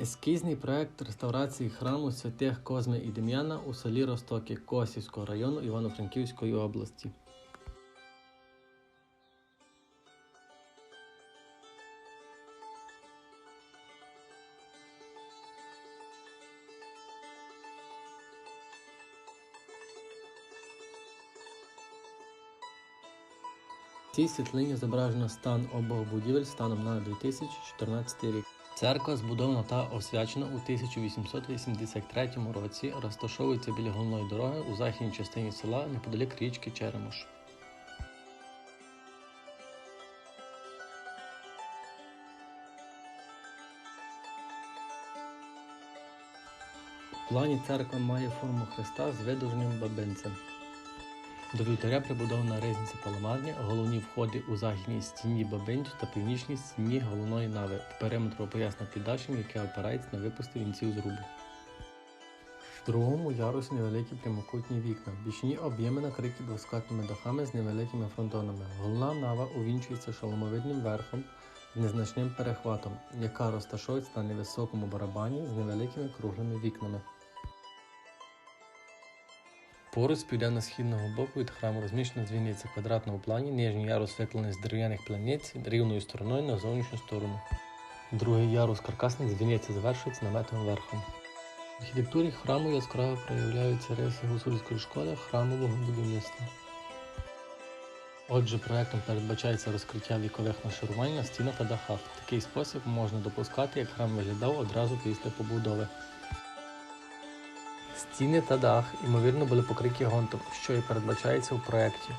Ескізний проект реставрації храму святих Козми і Дем'яна у селі Ростоки Косівського району Івано-Франківської області. В цій світлині зображено стан обох будівель станом на 2014 рік. Церква збудована та освячена у 1883 році, розташовується біля головної дороги у західній частині села неподалік річки Черемош. В плані церква має форму хреста з видовженим бабинцем. До вівтаря прибудована ризниця паламарня, головні входи у західній стіні бабинцю та північній стіні головної нави, периметру опоясна піддашем, яке опирається на випусти вінців з руби. В другому ярусі невеликі прямокутні вікна, бічні об'єми накриті двоскатними дахами з невеликими фронтонами. Головна нава увінчується шоломовидним верхом з незначним перехватом, яка розташовується на невисокому барабані з невеликими круглими вікнами. Поруч з південно-східного боку від храму розміщена дзвіниця квадратна у плані, нижній ярус викладений з дерев'яних планиць рівною стороною на зовнішню сторону. Другий ярус каркасний дзвіниці завершується наметовим верхом. В архітектурі храму яскраво проявляються риси гусульської школи храмового будівництва. Отже, проектом передбачається розкриття вікових нашарувань на стінах та дахах. Такий спосіб можна допускати, як храм виглядав одразу після побудови. Стіни та дах, ймовірно, були покриті гонтом, що і передбачається у проєкті.